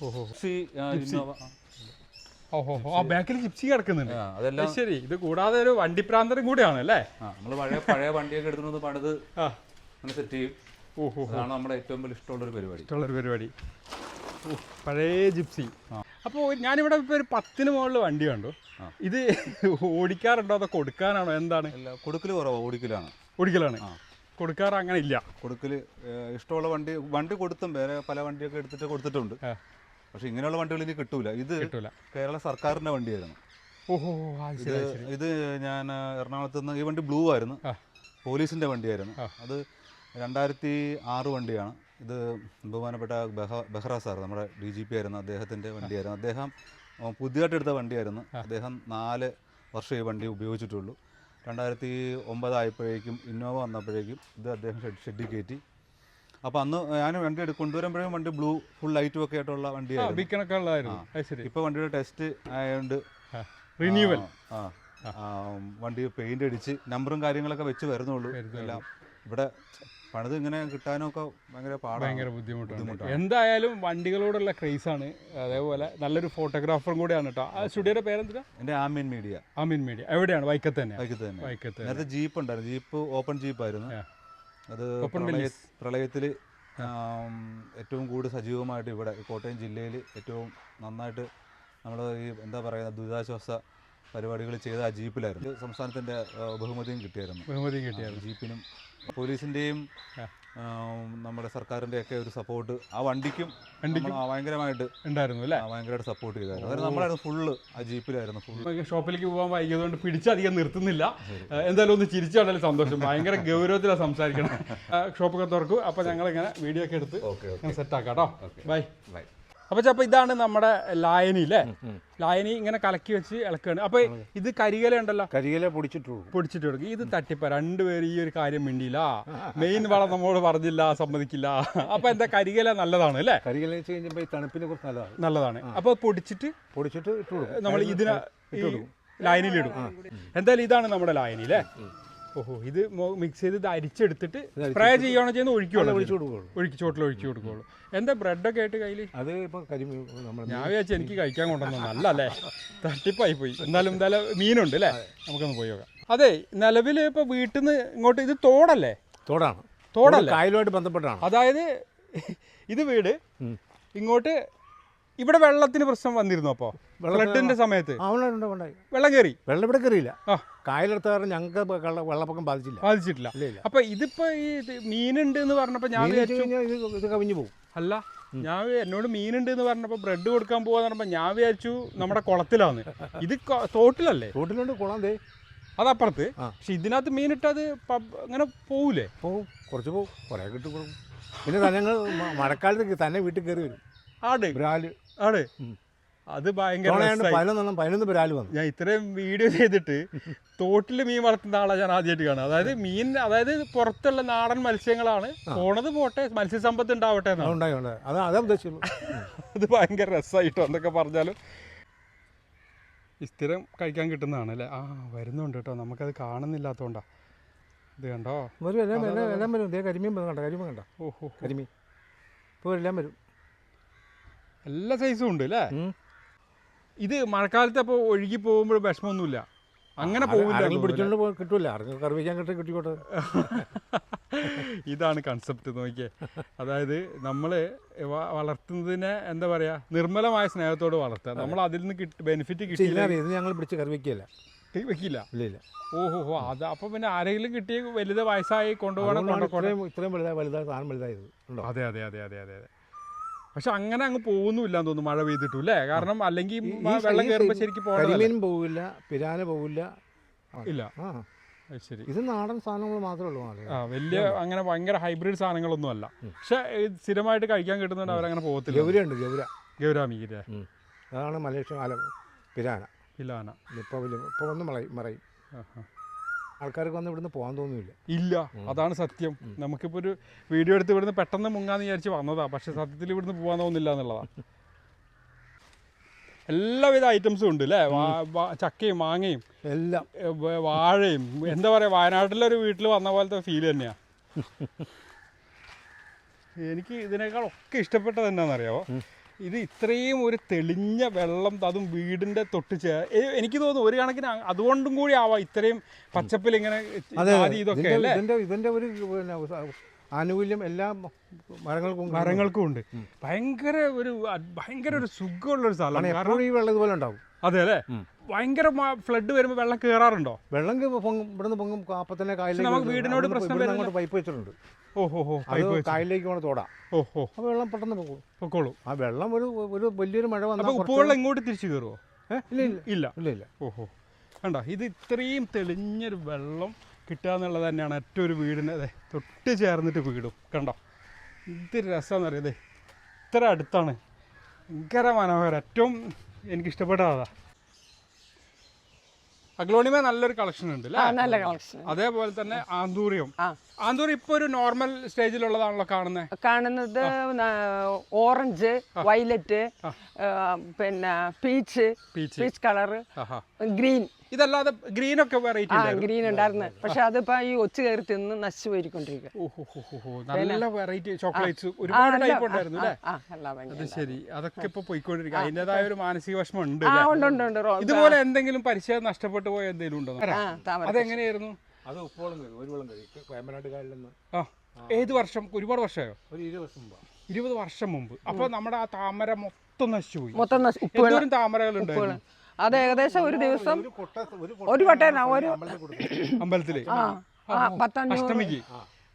ബാക്കിൽ ജിപ്സി കിടക്കുന്നുണ്ട്. അതെല്ലാം ശരി. ഇത് കൂടാതെ ഒരു വണ്ടി പ്രാന്തരം കൂടിയാണ് അല്ലേ? നമ്മൾ പഴയ പഴയ വണ്ടിയൊക്കെ എടുത്തുകൊണ്ട് പണിത് അങ്ങനെ സെറ്റ് ചെയ്യും. ഓഹോ അതാണ് നമ്മുടെ ഏറ്റവും വലിയ ഇഷ്ടമുള്ളൊരു പരിപാടി. ഇഷ്ടമുള്ള ഒരു പരിപാടി പഴയ ജിപ്സി. അപ്പോൾ ഞാനിവിടെ ഇപ്പോൾ ഒരു പത്തിന് മുകളിൽ വണ്ടി കണ്ടു. ഇത് ഓടിക്കാറുണ്ടോ അതോ കൊടുക്കാനാണോ? എന്താണ്? കൊടുക്കൽ കുറവാണ് ഓടിക്കലാണ്. ഓടിക്കലാണ്. കൊടുക്കാറ് അങ്ങനെ ഇല്ല. കൊടുക്കൽ ഇഷ്ടമുള്ള വണ്ടി വണ്ടി കൊടുത്തും. വേറെ പല വണ്ടിയൊക്കെ എടുത്തിട്ട് കൊടുത്തിട്ടുണ്ട്. പക്ഷെ ഇങ്ങനെയുള്ള വണ്ടികൾ ഇനി കിട്ടൂല. ഇത് കേരള സർക്കാരിന്റെ വണ്ടിയായിരുന്നു. ഓഹോ ഇത് ഇത് ഞാൻ എറണാകുളത്ത് നിന്ന് ഈ വണ്ടി ബ്ലൂ ആയിരുന്നു. പോലീസിന്റെ വണ്ടിയായിരുന്നു. അത് രണ്ടായിരത്തി ആറ് വണ്ടിയാണ്. ഇത് ബഹുമാനപ്പെട്ട ബഹ ബെഹ്റ സാർ നമ്മുടെ ഡി ജി പി ആയിരുന്നു അദ്ദേഹത്തിന്റെ വണ്ടിയായിരുന്നു. അദ്ദേഹം പുതിയതായിട്ട് എടുത്ത വണ്ടിയായിരുന്നു. അദ്ദേഹം നാല് വർഷം ഈ വണ്ടി ഉപയോഗിച്ചിട്ടുള്ളൂ. രണ്ടായിരത്തി ഒമ്പതായപ്പോഴേക്കും ഇന്നോവ വന്നപ്പോഴേക്കും ഇത് അദ്ദേഹം ഷെഡ് ഷെഡിൽ കയറ്റി. അപ്പോൾ അന്ന് ഞാൻ വണ്ടി എടുക്കും കൊണ്ടുവരുമ്പോഴേക്കും വണ്ടി ബ്ലൂ ഫുൾ ലൈറ്റും ഒക്കെ ആയിട്ടുള്ള വണ്ടി ബീക്കണൊക്കെ ഉള്ളതായിരുന്നു അത് ശരി. ഇപ്പോൾ വണ്ടിയുടെ ടെസ്റ്റ് ആയതുകൊണ്ട് റിന്യൂവൽ ആ, വണ്ടി പെയിന്റ് അടിച്ച് നമ്പറും കാര്യങ്ങളൊക്കെ വെച്ച് വരുന്നുള്ളൂ എല്ലാം. ഇവിടെ പണിത് ഇങ്ങനെ കിട്ടാനൊക്കെ ഭയങ്കര ഭയങ്കര ബുദ്ധിമുട്ടാണ്. എന്തായാലും വണ്ടികളോടുള്ള ക്രേസാണ് അതേപോലെ നല്ലൊരു ഫോട്ടോഗ്രാഫറും കൂടിയാണ് കേട്ടോ. ആ സ്റ്റുഡിയോയുടെ പേരെന്താ എന്റെ ആമിൻ മീഡിയ. ആമിൻ മീഡിയ. എവിടെയാണ്? വൈക്കത്ത് തന്നെ. വൈക്കത്ത് തന്നെ. വൈക്കത്ത് നേരത്തെ ജീപ്പ് ഉണ്ടായിരുന്നു. ജീപ്പ് ഓപ്പൺ ജീപ്പായിരുന്നു. അത് പ്രളയത്തിൽ ഏറ്റവും കൂടുതൽ സജീവമായിട്ട് ഇവിടെ കോട്ടയം ജില്ലയിൽ ഏറ്റവും നന്നായിട്ട് നമ്മൾ ഈ എന്താ പറയുക ദുരിതാശ്വാസ പരിപാടികൾ ചെയ്ത ആ ജീപ്പിലായിരുന്നു. സംസ്ഥാനത്തിന്റെ ബഹുമതിയും കിട്ടിയായിരുന്നു. ബഹുമതിയും കിട്ടിയായിരുന്നു. ജീപ്പിനും പോലീസിന്റെയും ആം, നമ്മുടെ സർക്കാരിന്റെ ഒക്കെ ഒരു സപ്പോർട്ട് ആ വണ്ടിക്കും വണ്ടിക്കും ഭയങ്കരമായിട്ട് ഉണ്ടായിരുന്നു അല്ലേ? ഭയങ്കരമായിട്ട് സപ്പോർട്ട് ചെയ്തായിരുന്നു. അതായത് നമ്മളായിരുന്നു ഫുള്ള് ആ ജീപ്പിലായിരുന്നു ഫുള്ള് ഷോപ്പിലേക്ക് പോകാൻ വൈകിയതുകൊണ്ട് പിടിച്ചധികം നിർത്തുന്നില്ല. എന്തായാലും ഒന്ന് ചിരിച്ചാണല്ലോ സന്തോഷം. ഭയങ്കര ഗൗരവത്തിലാണ് സംസാരിക്കണം. ഷോപ്പൊക്കെ തുറക്കും. അപ്പോൾ ഞങ്ങളിങ്ങനെ വീഡിയോ ഒക്കെ എടുത്ത് സെറ്റ് സെറ്റാക്കാം കേട്ടോ ബൈ ബൈ അപ്പോൾ ചപ്പം ഇതാണ് നമ്മുടെ ലായനി അല്ലേ ലായനി ഇങ്ങനെ കലക്കി വെച്ച് ഇളക്കുകയാണ്. അപ്പോൾ ഇത് കരികല ഉണ്ടല്ലോ? കരികല പൊടിച്ചിട്ടു പൊടിച്ചിട്ട് കൊടുക്കും. ഇത് തട്ടിപ്പ. രണ്ടുപേരും ഈ ഒരു കാര്യം മിണ്ടിയില്ല. മെയിൻ വളം നമ്മോട് പറഞ്ഞില്ല സമ്മതിക്കില്ല. അപ്പോൾ എന്താ കരികല നല്ലതാണ് അല്ലേ കരികല വെച്ച് കഴിഞ്ഞപ്പോൾ ഈ തണുപ്പിനെ കുറിച്ച് നല്ലതാണ്. നല്ലതാണ്. അപ്പോൾ പൊടിച്ചിട്ട് പൊടിച്ചിട്ട് ഇട്ടു കൊടുക്കും. നമ്മൾ ഇതിനെ ലായനിയിലിടും എന്തായാലും ഇതാണ് നമ്മുടെ ലായനി അല്ലേ ഓഹോ ഇത് മിക്സ് ചെയ്ത് ഇത് അരിച്ചെടുത്തിട്ട് സ്പ്രേ ചെയ്യണോ ചെയ്യുന്ന ഒഴിക്കുള്ളൂ ഒഴിച്ചു കൊടുക്കുള്ളൂ ഒഴുക്കി ചോട്ടിൽ ഒഴിച്ചു കൊടുക്കുള്ളൂ എന്താ ബ്രെഡൊക്കെ ആയിട്ട് കയ്യിൽ അത് ഇപ്പോൾ ഞാൻ വിചാരിച്ചു എനിക്ക് കഴിക്കാൻ കൊണ്ടുവന്നു നല്ല അല്ലേ തട്ടിപ്പായി പോയി. എന്നാലും എന്തായാലും മീനുണ്ട് അല്ലേ? നമുക്കൊന്ന് പോയി നോക്കാം. അതെ നിലവിൽ ഇപ്പൊ വീട്ടിൽ നിന്ന് ഇങ്ങോട്ട് ഇത് തോടല്ലേ? തോടാണ്. തോടല്ലേ? കായലുമായിട്ട് ബന്ധപ്പെട്ടാണ്. അതായത് ഇത് വീട് ഇങ്ങോട്ട് ഇവിടെ വെള്ളത്തിന് പ്രശ്നം വന്നിരുന്നു അപ്പോ? ഫ്ലഡിന്റെ സമയത്ത്? വെള്ളം കയറി വെള്ളം ഇവിടെ കയറിയില്ല ആ. കായലെടുത്ത കാരണം ഞങ്ങൾക്ക് വെള്ള- വെള്ളപ്പൊക്കം ബാധിച്ചില്ല. ബാധിച്ചിട്ടില്ല. അപ്പൊ ഇതിപ്പോ ഈ മീനുണ്ട് എന്ന് പറഞ്ഞപ്പോ ഞാൻ ഇത് കവിഞ്ഞു പോകും. അല്ല ഞാൻ എന്നോട് മീനുണ്ട് എന്ന് പറഞ്ഞപ്പോ ബ്രെഡ് കൊടുക്കാൻ പോവാന്ന് പറഞ്ഞപ്പോ ഞാൻ വിചാരിച്ചു നമ്മുടെ കുളത്തിലാന്ന്. ഇത് തോട്ടിലല്ലേ? തോട്ടിലുണ്ട് കുളം ദേ. അതപ്പുറത്ത്. പക്ഷെ ഇതിനകത്ത് മീനിട്ട് അത് അങ്ങനെ പോവൂലേ? പോവും കുറച്ച് പോവും. കുറേ കിട്ടും പിന്നെ തന്നെ മഴക്കാലത്ത് തന്നെ വീട്ടിൽ കയറി വരും. ആട്. ഉം. അത് ഭയങ്കര. പതിനൊന്നെണ്ണം പതിനൊന്ന് വന്നു. ഞാൻ ഇത്രയും വീഡിയോ ചെയ്തിട്ട് തോട്ടിൽ മീൻ വളർത്തുന്ന ആളെ ഞാൻ ആദ്യമായിട്ട് കാണുക അതായത് മീൻ അതായത് പുറത്തുള്ള നാടൻ മത്സ്യങ്ങളാണ്. പോണത് പോട്ടെ മത്സ്യസമ്പത്ത് ഉണ്ടാവട്ടെ അതാ അതേ ഉദ്ദേശിച്ചുള്ളൂ അത് ഭയങ്കര രസമായിട്ടോ എന്തൊക്കെ പറഞ്ഞാലും. ഈ സ്ഥിരം കഴിക്കാൻ കിട്ടുന്നതാണ് അല്ലേ? ആ വരുന്നുണ്ട് കേട്ടോ. നമുക്കത് കാണുന്നില്ലാത്തതുകൊണ്ടാ ഇത് കണ്ടോ? വരും എല്ലാം എല്ലാം വരും. കരിമീൻ കണ്ടോ കണ്ട? കരിമീൻ കണ്ടോ? ഓഹോ കരിമീൻ. ഇപ്പോൾ എല്ലാം വരും. എല്ലാ സൈസും ഉണ്ട് അല്ലേ ഇത് മഴക്കാലത്ത് അപ്പോൾ ഒഴുകി പോകുമ്പോൾ വിഷമമൊന്നുമില്ല. അങ്ങനെ പോകില്ല പിടിച്ചോണ്ട് കിട്ടൂല. ആർക്കും കിട്ടി കിട്ടിക്കോട്ടെ. ഇതാണ് കൺസെപ്റ്റ് നോക്കിയേ. അതായത് നമ്മൾ വളർത്തുന്നതിനെ എന്താ പറയുക നിർമ്മലമായ സ്നേഹത്തോട് വളർത്തുക. നമ്മൾ അതിൽ നിന്ന് കിട്ടി ബെനിഫിറ്റ് ഇത് ഞങ്ങൾ പിടിച്ച് കറിവെക്കില്ല വെക്കില്ല? ഇല്ല ഓഹോ ഹോ അത് അപ്പൊ പിന്നെ ആരെങ്കിലും കിട്ടിയ വലുത് വയസ്സായി കൊണ്ടുപോകണം ഇത്രയും വലുതായി വലുതായി സാധനം വലുതായത്. അതെ അതെ അതെ അതെ അതെ അതെ. പക്ഷെ അങ്ങനെ അങ്ങ് പോകുന്നില്ല തോന്നുന്നു മഴ പെയ്തിട്ടു അല്ലേ? കാരണം അല്ലെങ്കിൽ വെള്ളം കയറുമ്പോൾ ശരിക്കും പോകണതല്ല പോകില്ല പിരാന പോവില്ല. ഇല്ല. ശരി. ഇത് നാടൻ സാധനങ്ങൾ മാത്രമേ ഉള്ളൂ. വലിയ അങ്ങനെ ഭയങ്കര ഹൈബ്രിഡ് സാധനങ്ങളൊന്നും അല്ല. പക്ഷെ സ്ഥിരമായിട്ട് കഴിക്കാൻ കിട്ടുന്നുണ്ട് അവരങ്ങനെ പോകത്തില്ല. ഗൗരയുണ്ട് ഗൗര. ഗൗരാമീര. അതാണ് മലേഷ്യ പിരാന. പിലാന. ഇപ്പോൾ ഇപ്പോൾ വന്ന് മറയും. ആൾക്കാർക്ക് വന്ന് ഇവിടുന്ന് പോകാൻ തോന്നുന്നില്ല ഇല്ല അതാണ് സത്യം. നമുക്കിപ്പോൾ ഒരു വീഡിയോ എടുത്ത് ഇവിടുന്ന് പെട്ടെന്ന് മുങ്ങാന്ന് വിചാരിച്ച് വന്നതാ. പക്ഷെ സത്യത്തിൽ ഇവിടുന്ന് പോകാൻ തോന്നുന്നില്ല എന്നുള്ളതാ. എല്ലാവിധ ഐറ്റംസും ഉണ്ട് അല്ലേ ചക്കയും മാങ്ങയും എല്ലാം. വാഴയും എന്താ പറയുക വയനാട്ടിലെ ഒരു വീട്ടിൽ വന്ന പോലത്തെ ഫീൽ തന്നെയാ. <laughs> എനിക്ക് ഇതിനേക്കാൾ ഒക്കെ ഇഷ്ടപ്പെട്ടത് എന്നാണെന്നറിയാമോ ഇത് ഇത്രയും ഒരു തെളിഞ്ഞ വെള്ളം അതും വീടിന്റെ തൊട്ട് ചേ എനിക്ക് തോന്നുന്നു ഒരു കണക്കിന് അതുകൊണ്ടും കൂടി ആവാം ഇത്രയും പച്ചപ്പിൽ ഇങ്ങനെ ഇതൊക്കെ ഇതിന്റെ ഒരു ആനുകൂല്യം എല്ലാ മരങ്ങൾക്കും. മരങ്ങൾക്കും ഉണ്ട്. ഭയങ്കര ഒരു ഭയങ്കര ഒരു സുഖമുള്ള ഒരു സ്ഥലമാണ്. കാരണം ഈ വെള്ളം ഇതുപോലെ ഉണ്ടാവും. അതെ അല്ലേ? ഭയങ്കര ഫ്ലഡ് വരുമ്പോൾ വെള്ളം കയറാറുണ്ടോ വെള്ളം പൊങ്ങും ഇവിടുന്ന് പൊങ്ങും കാപ്പത്തിനെ കായലിലേക്ക് നമുക്ക് വീടിനോട് പ്രശ്നം പൈപ്പ് വെച്ചിട്ടുണ്ട്. അത് കായലിലേക്ക് പോണ തോടാ. ഓഹോ. അപ്പോൾ വെള്ളം പെട്ടെന്ന് പോകും പൊക്കോളൂ. ആ വെള്ളം ഒരു ഒരു വലിയൊരു മഴ വന്നാൽ ഉപ്പുവെള്ളം ഇങ്ങോട്ട് തിരിച്ചു കയറുമോ ഇല്ല ഇല്ല. ഇല്ല. ഇല്ല ഓഹോ. കണ്ടോ ഇത് ഇത്രയും തെളിഞ്ഞൊരു വെള്ളം കിട്ടുക എന്നുള്ളത് തന്നെയാണ് ഏറ്റവും ഒരു വീടിന് അതെ തൊട്ട് ചേർന്നിട്ട് വീടും. കണ്ടോ ഇത് രസമാണെന്ന് അറിയാതെ ഇത്ര അടുത്താണ്. ഭയങ്കര മനോഹരം. ഏറ്റവും എനിക്ക് ഇഷ്ടപ്പെട്ടതാ അഗ്ലോണിമ നല്ലൊരു കളക്ഷൻ ഉണ്ട് നല്ല കളക്ഷൻ അതേപോലെ തന്നെ ആന്തൂറിയം. ആന്തൂറി ഇപ്പൊ ഒരു നോർമൽ സ്റ്റേജിലുള്ളതാണല്ലോ കാണുന്നത് കാണുന്നത് ഓറഞ്ച് വയലറ്റ് പിന്നെ പീച്ച് പീച്ച് കളർ കളറ് ആഹാ ഗ്രീൻ ഒക്കെ ഗ്രീനൊക്കെ വെറൈറ്റി ആ ഗ്രീൻ ഉണ്ടായിരുന്നു. പക്ഷെ അതിപ്പോ ഈ ഒച്ചു കയറി തിന്ന് നശിച്ചു പോയിക്കൊണ്ടിരിക്കുക ഓഹോ നല്ല വെറൈറ്റി ചോക്ലേറ്റ്സ് ഒരുപാട് ടൈപ്പ് ഉണ്ടായിരുന്നു അല്ലേ? ശരി. അതൊക്കെ ഇപ്പൊ പോയിക്കൊണ്ടിരിക്കുക അതിന്റെതായ ഒരു മാനസിക വിഷമം ഉണ്ട് ഉണ്ട് ഉണ്ട് ഉണ്ട്. ഇതുപോലെ എന്തെങ്കിലും പരിചയം നഷ്ടപ്പെട്ടു പോയ എന്തെങ്കിലും ഉണ്ടോ? ആ താമര അതെങ്ങനെയായിരുന്നു? അത് ഉപ്പോളം കഴിയും ഒരു വെള്ളം കഴിയും വേമ്പനാട്ട് കായലിൽ നിന്ന്. ആ. ഏത് വർഷം? ഒരുപാട് വർഷമായോ? ഒരു ഇരുപത് വർഷം മുമ്പ്. ഇരുപത് വർഷം മുമ്പ്. അപ്പൊ നമ്മുടെ ആ താമര മൊത്തം നശിച്ചു പോയി മൊത്തം നശി- അത് ഏകദേശം ഒരു ദിവസം ഒരു കൊട്ട ഒരു അമ്പലത്തിൽ. ആ ആ പത്തഞ്ഞൂറ്. അഷ്ടമിക്ക്.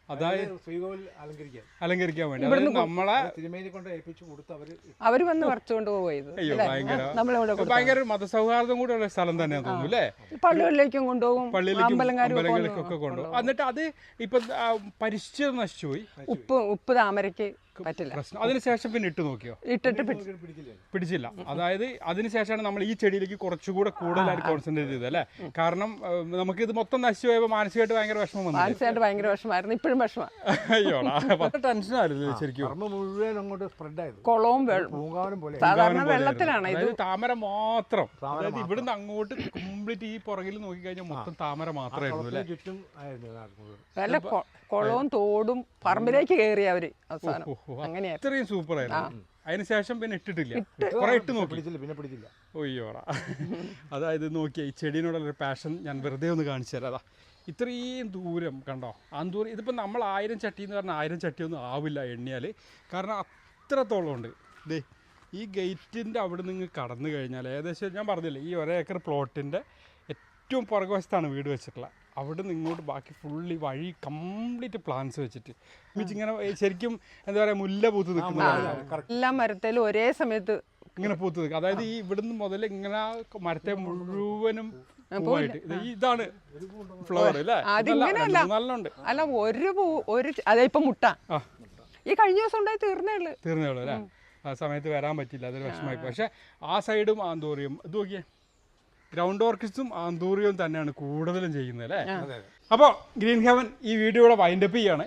അതായത് ശ്രീകോവിൽ അലങ്കരിക്കാൻ. അലങ്കരിക്കാൻ വേണ്ടി. അതായത് നമ്മളെ തിരുമേനി കൊണ്ട് ഏൽപ്പിച്ചു കൊടുത്ത് അവർ അവർ വന്ന് പറിച്ചുകൊണ്ട് പോയത് അയ്യോ ഭയങ്കര നമ്മളിവിടെ കൊടുത്തു. ഭയങ്കര ഒരു മതസൗഹാർദ്ദം കൂടെ സ്ഥലം തന്നെയാന്ന് തോന്നുന്നു അല്ലേ? പള്ളികളിലേക്കും കൊണ്ടുപോകും പള്ളിയിലേക്കും അമ്പലങ്ങളിലേക്കൊക്കെ കൊണ്ടുപോകും. എന്നിട്ട് അത് ഇപ്പൊ ആ, പരിശ്ചിതം നശിച്ചു പോയി ഉപ്പ് ഉപ്പ് താമരയ്ക്ക് പറ്റില്ല. പ്രശ്നം. അതിനുശേഷം പിന്നെ ഇട്ട് നോക്കിയോ? ഇട്ടിട്ട് പിടിച്ചില്ല. അതായത് അതിനുശേഷമാണ് നമ്മൾ ഈ ചെടിയിലേക്ക് കുറച്ചുകൂടെ കൂടുതലായിട്ട് കോൺസെൻട്രേറ്റ് ചെയ്തത് അല്ലേ? കാരണം നമുക്ക് ഇത് മൊത്തം നശിച്ചു പോയപ്പോൾ മാനസികമായിട്ട് ഭയങ്കര വിഷമം വന്നു മാനസികമായിട്ട് ഭയങ്കര വിഷമായിരുന്നു ഇപ്പോഴും വിഷമം. അയ്യോടാ ടെൻഷൻ ടെൻഷനായിരുന്നു <laughs> ശരിക്കും? മുഴുവൻ അങ്ങോട്ട് സ്പ്രെഡ് ആയത്. കുളവും വെള്ളം പൂങ്കാവനം പോലെ. സാധാരണ വെള്ളത്തിലാണ് ഇത്. താമര മാത്രം. അതായത് ഇവിടുന്ന് അങ്ങോട്ട് കംപ്ലീറ്റ് ഈ പുറകിൽ നോക്കിക്കഴിഞ്ഞാൽ മൊത്തം താമര മാത്രമായിരുന്നു അല്ലേ? കൊളവും ചുറ്റും കുളവും തോടും പറമ്പിലേക്ക് കയറി അവർ അവസാനം. അങ്ങനെയായിരുന്നു ഇത്രയും സൂപ്പർ ആയിരുന്നു. അതിനുശേഷം പിന്നെ ഇട്ടിട്ടില്ല. കുറെ ഇട്ട് നോക്കി. പിടിച്ചില്ല പിന്നെ പിടിച്ചില്ല. ഒയ്യോടാ അതായത് നോക്കിയ ഈ ചെടീനോടുള്ള ഒരു പാഷൻ ഞാൻ വെറുതെ ഒന്ന് കാണിച്ചു തരാം. അതാ ഇത്രയും ദൂരം കണ്ടോ? അന്തൂരം ഇതിപ്പോൾ നമ്മൾ ആയിരം ചട്ടി എന്ന് പറഞ്ഞാൽ ആയിരം ചട്ടി ഒന്നും ആവില്ല എണ്ണിയാൽ കാരണം അത്രത്തോളം ഉണ്ട്. ദേ ഈ ഗേറ്റിന്റെ അവിടെ നിന്ന് കടന്നു കഴിഞ്ഞാൽ ഏകദേശം ഞാൻ പറഞ്ഞില്ലേ ഈ ഒരേക്കർ പ്ലോട്ടിന്റെ ഏറ്റവും പുറകുവശത്താണ് വീട് വെച്ചിട്ടുള്ളത് അവിടെ നിന്ന് ഇങ്ങോട്ട് ബാക്കി ഫുള്ളി വഴി കംപ്ലീറ്റ് പ്ലാന്റ്സ് വെച്ചിട്ട്. മീൻസ് ഇങ്ങനെ ശരിക്കും എന്താ പറയുക മുല്ല പൂത്ത് നിൽക്കുന്നതാണ് എല്ലാ മരത്തിലും ഒരേ സമയത്ത് ഇങ്ങനെ പൂത്ത് നിൽക്കും. അതായത് ഈ ഇവിടുന്ന് മുതൽ ഇങ്ങനെ മരത്തെ മുഴുവനും പൂവായിട്ട്. ഇതാണ് ഫ്ലവർ അല്ലേ. നല്ലുണ്ട് അല്ല. ഒരു പൂ ഒരു ച- അതെ ഇപ്പൊ മുട്ട. ആ. ഈ കഴിഞ്ഞ ദിവസം ഉണ്ടായി തീർന്നേ ഉള്ളൂ. തീർന്നേ ഉള്ളൂ അല്ലേ? ആ സമയത്ത് വരാൻ പറ്റില്ല അതൊരു വിഷമമായി പക്ഷെ ആ സൈഡും ആന്തോറിയും ഇത് നോക്കിയേ. ഗ്രൗണ്ട് ഓർക്കിഡ്സും ആന്തൂറിയും തന്നെയാണ് കൂടുതലും ചെയ്യുന്നത് അല്ലേ? അപ്പോൾ ഗ്രീൻ ഹെവൻ ഈ വീഡിയോയുടെ വൈൻഡപ്പ് ചെയ്യാണ്.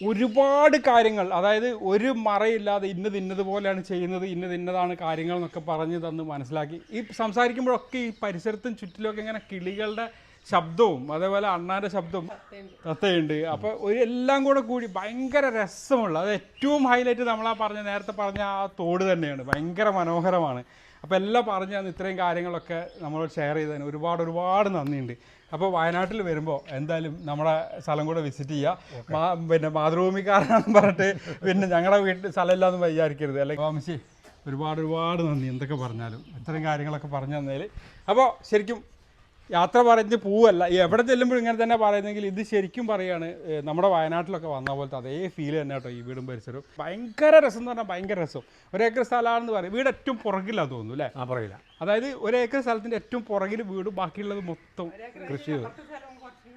ഒരുപാട് കാര്യങ്ങൾ അതായത് ഒരു മറയില്ലാതെ ഇന്നത് ഇന്നതുപോലെയാണ് ചെയ്യുന്നത് ഇന്നത് ഇന്നതാണ് കാര്യങ്ങൾ എന്നൊക്കെ പറഞ്ഞ് തന്ന് മനസ്സിലാക്കി. ഈ സംസാരിക്കുമ്പോഴൊക്കെ ഈ പരിസരത്തും ചുറ്റിലുമൊക്കെ ഇങ്ങനെ കിളികളുടെ ശബ്ദവും അതേപോലെ അണ്ണാന്റെ ശബ്ദവും തത്തയുണ്ട്. അപ്പോൾ ഒരു എല്ലാം കൂടെ കൂടി ഭയങ്കര രസമുള്ള അത് ഏറ്റവും ഹൈലൈറ്റ് നമ്മളാ പറഞ്ഞ നേരത്തെ പറഞ്ഞ ആ തോട് തന്നെയാണ്. ഭയങ്കര മനോഹരമാണ്. അപ്പോൾ എല്ലാം പറഞ്ഞു തന്നു ഇത്രയും കാര്യങ്ങളൊക്കെ നമ്മൾ ഷെയർ ചെയ്തതിന് ഒരുപാട് ഒരുപാട് നന്ദിയുണ്ട്. അപ്പോൾ വയനാട്ടിൽ വരുമ്പോൾ എന്തായാലും നമ്മുടെ സ്ഥലം കൂടെ വിസിറ്റ് ചെയ്യുക മാ- പിന്നെ മാതൃഭൂമിക്കാരനാണെന്ന് പറഞ്ഞിട്ട് പിന്നെ ഞങ്ങളുടെ വീട്ടിൽ സ്ഥലമില്ലാന്ന് വിചാരിക്കരുത്. അല്ലെങ്കിൽ ഒരുപാട് ഒരുപാട് നന്ദി. എന്തൊക്കെ പറഞ്ഞാലും ഇത്രയും കാര്യങ്ങളൊക്കെ പറഞ്ഞു തന്നതിൽ അപ്പോൾ ശരിക്കും യാത്ര പറഞ്ഞ് പോവല്ല. എവിടെ ചെല്ലുമ്പോഴും ഇങ്ങനെ തന്നെ പറയുന്നെങ്കിൽ ഇത് ശരിക്കും പറയാണ് നമ്മുടെ വയനാട്ടിലൊക്കെ വന്ന പോലത്തെ അതേ ഫീൽ തന്നെ കേട്ടോ ഈ വീടും പരിസരവും. ഭയങ്കര രസം എന്ന് പറഞ്ഞാൽ ഭയങ്കര രസം. ഒരേക്കർ സ്ഥലമാണെന്ന് പറയും. വീട് ഏറ്റവും പുറകിലാണ് തോന്നുന്നു അല്ലേ? ആ പറയില്ല അതായത് ഒരേക്കർ സ്ഥലത്തിന്റെ ഏറ്റവും പുറകിൽ വീട് ബാക്കിയുള്ളത് മൊത്തം കൃഷി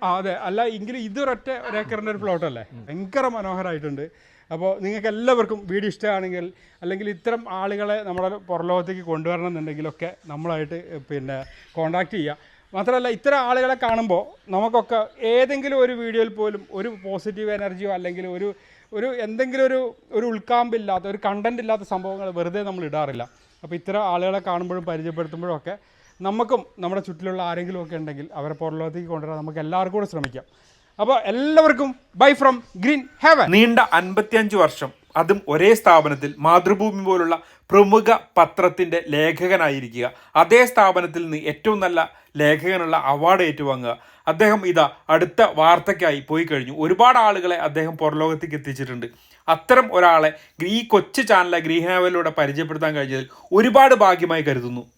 ആ അതെ. അല്ല എങ്കിലും ഇതൊരൊറ്റ ഒരേക്കറിന്റെ ഒരു പ്ലോട്ടല്ലേ ഭയങ്കര മനോഹരമായിട്ടുണ്ട് അപ്പോൾ നിങ്ങൾക്ക് എല്ലാവർക്കും വീഡിയോ ഇഷ്ടമാണെങ്കിൽ അല്ലെങ്കിൽ ഇത്തരം ആളുകളെ നമ്മുടെ പുറലോകത്തേക്ക് കൊണ്ടുവരണം എന്നുണ്ടെങ്കിലൊക്കെ നമ്മളായിട്ട് പിന്നെ കോണ്ടാക്ട് ചെയ്യുക മാത്രമല്ല ഇത്തരം ആളുകളെ കാണുമ്പോൾ നമുക്കൊക്കെ ഏതെങ്കിലും ഒരു വീഡിയോയിൽ പോലും ഒരു പോസിറ്റീവ് എനർജിയോ അല്ലെങ്കിൽ ഒരു ഒരു എന്തെങ്കിലും ഒരു ഒരു ഉൾക്കാമ്പില്ലാത്ത ഒരു കണ്ടന്റ് ഇല്ലാത്ത സംഭവങ്ങൾ വെറുതെ നമ്മൾ ഇടാറില്ല. അപ്പോൾ ഇത്തരം ആളുകളെ കാണുമ്പോഴും പരിചയപ്പെടുത്തുമ്പോഴും ഒക്കെ നമുക്കും നമ്മുടെ ചുറ്റിലുള്ള ആരെങ്കിലും ഒക്കെ ഉണ്ടെങ്കിൽ അവരെ പുറലോകത്തേക്ക് കൊണ്ടുവരാൻ നമുക്ക് എല്ലാവർക്കും കൂടെ ശ്രമിക്കാം. അപ്പോൾ എല്ലാവർക്കും ബൈ ഫ്രം ഗ്രീൻ ഹെവൻ നീണ്ട അൻപത്തിയഞ്ച് വർഷം അതും ഒരേ സ്ഥാപനത്തിൽ മാതൃഭൂമി പോലുള്ള പ്രമുഖ പത്രത്തിന്റെ ലേഖകനായിരിക്കുക. അതേ സ്ഥാപനത്തിൽ നിന്ന് ഏറ്റവും നല്ല ലേഖകനുള്ള അവാർഡ് ഏറ്റുവാങ്ങുക. അദ്ദേഹം ഇതാ അടുത്ത വാർത്തയ്ക്കായി പോയി കഴിഞ്ഞു. ഒരുപാട് ആളുകളെ അദ്ദേഹം പുറലോകത്തേക്ക് എത്തിച്ചിട്ടുണ്ട്. അത്തരം ഒരാളെ ഈ കൊച്ചു ചാനലെ ഗ്രീഹാവലിലൂടെ പരിചയപ്പെടുത്താൻ കഴിഞ്ഞതിൽ ഒരുപാട് ഭാഗ്യമായി കരുതുന്നു.